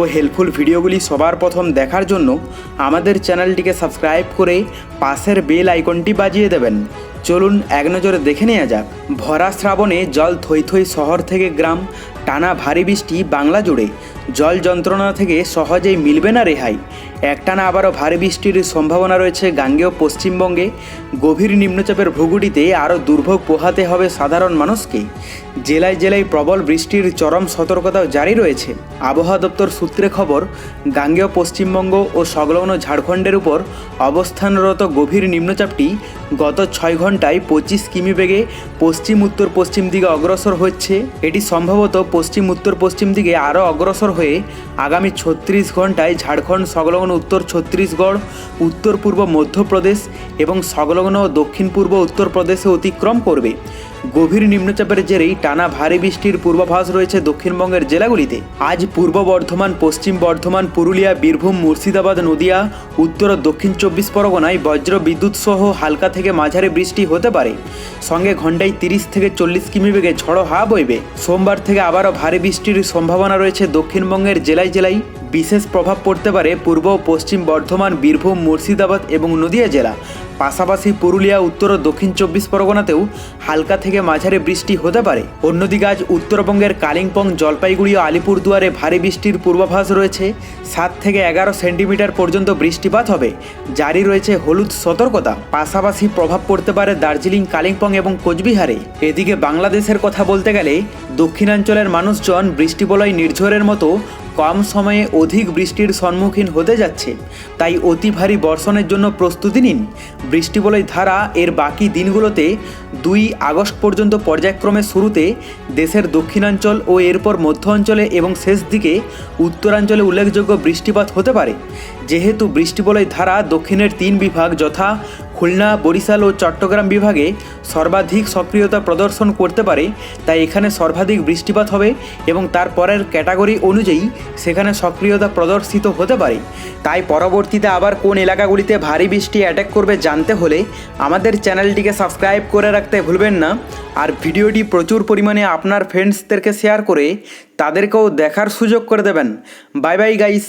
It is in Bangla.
ও হেল্পফুল ভিডিওগুলি সবার প্রথম দেখার জন্য আমাদের চ্যানেলটিকে সাবস্ক্রাইব করে পাশের বেল আইকনটি বাজিয়ে দেবেন। চলুন এক নজরে দেখে নেওয়া যাক। ভরা শ্রাবণে জল থই থই শহর থেকে গ্রাম টানা ভারী বৃষ্টি বাংলা জুড়ে। জল যন্ত্রণা থেকে সহজেই মিলবে না রেহাই। একটানা আবারও ভারী বৃষ্টির সম্ভাবনা রয়েছে গাঙ্গেয় পশ্চিমবঙ্গে। গভীর নিম্নচাপের ভূগুটিতে আরও দুর্ভোগ পোহাতে হবে সাধারণ মানুষকে। জেলায় জেলায় প্রবল বৃষ্টির চরম সতর্কতাও জারি রয়েছে। আবহাওয়া দপ্তর সূত্রে খবর, গাঙ্গেয় পশ্চিমবঙ্গ ও সংলগ্ন ঝাড়খণ্ডের উপর অবস্থানরত গভীর নিম্নচাপটি গত ছয় ঘন্টায় পঁচিশ কিমি বেগে পশ্চিম উত্তর পশ্চিম দিকে অগ্রসর হচ্ছে। এটি সম্ভবত পশ্চিম, উত্তর পশ্চিম দিকে আরও অগ্রসর হয়ে আগামী ছত্রিশ ঘন্টায় ঝাড়খণ্ড, সংলগ্ন উত্তর ছত্তিশগড়, উত্তর পূর্ব মধ্যপ্রদেশ এবং সংলগ্ন দক্ষিণ পূর্ব উত্তরপ্রদেশে অতিক্রম করবে। গভীর নিম্নচাপের জেরেই টানা ভারী বৃষ্টির পূর্বাভাস রয়েছে দক্ষিণবঙ্গের জেলাগুলিতে। আজ পূর্ব বর্ধমান, পশ্চিম বর্ধমান, পুরুলিয়া, বীরভূম, মুর্শিদাবাদ, নদিয়া, উত্তর ও দক্ষিণ চব্বিশ পরগনায় বজ্র বিদ্যুৎ সহ হালকা থেকে মাঝারি বৃষ্টি হতে পারে। সঙ্গে ঘন্টায় তিরিশ থেকে চল্লিশ কিমি বেগে ঝড়ো হাওয়া বইবে। সোমবার থেকে আবারও ভারী বৃষ্টির সম্ভাবনা রয়েছে দক্ষিণবঙ্গের জেলায় জেলায়। বিশেষ প্রভাব পড়তে পারে পূর্ব ও পশ্চিম বর্ধমান, বীরভূম, মুর্শিদাবাদ এবং নদিয়া জেলা। পাশাপাশি পুরুলিয়া, উত্তর ও দক্ষিণ চব্বিশ পরগনাতেও হালকা থেকে মাঝারি বৃষ্টি হতে পারে। অন্যদিকে আজ উত্তরবঙ্গের কালিম্পং, জলপাইগুড়ি ও আলিপুরদুয়ারে ভারী বৃষ্টির পূর্বাভাস রয়েছে। সাত থেকে এগারো সেন্টিমিটার পর্যন্ত বৃষ্টিপাত হবে। জারি রয়েছে হলুদ সতর্কতা। পাশাপাশি প্রভাব পড়তে পারে দার্জিলিং, কালিম্পং এবং কোচবিহারে। এদিকে বাংলাদেশের কথা বলতে গেলে দক্ষিণাঞ্চলের মানুষজন বৃষ্টিবলয় নির্ঝরের মতো কম সময়ে অধিক বৃষ্টির সম্মুখীন হতে যাচ্ছে, তাই অতি ভারী বর্ষণের জন্য প্রস্তুতি নিন। বৃষ্টিবলয় ধারা এর বাকি দিনগুলোতে দুই আগস্ট পর্যন্ত পর্যায়ক্রমে শুরুতে দেশের দক্ষিণাঞ্চল ও এরপর মধ্য অঞ্চলে এবং শেষ দিকে উত্তরাঞ্চলে উল্লেখযোগ্য বৃষ্টিপাত হতে পারে। যেহেতু বৃষ্টিবলয় ধারা দক্ষিণের তিন বিভাগ যথা খুলনা, বরিশাল ও চট্টগ্রাম বিভাগে সর্বাধিক সক্রিয়তা প্রদর্শন করতে পারে, তাই এখানে সর্বাধিক বৃষ্টিপাত হবে এবং তার পরের ক্যাটাগরি অনুযায়ী সেখানে সক্রিয়তা প্রদর্শিত হতে পারে। তাই পরবর্তীতে আবার কোন এলাকাগুলিতে ভারী বৃষ্টি অ্যাটাক করবে জানতে হলে আমাদের চ্যানেলটিকে সাবস্ক্রাইব করে রাখতে ভুলবেন না। আর ভিডিওটি প্রচুর পরিমাণে আপনার ফ্রেন্ডসদেরকে শেয়ার করে তাদেরকেও দেখার সুযোগ করে দেবেন। Bye bye guys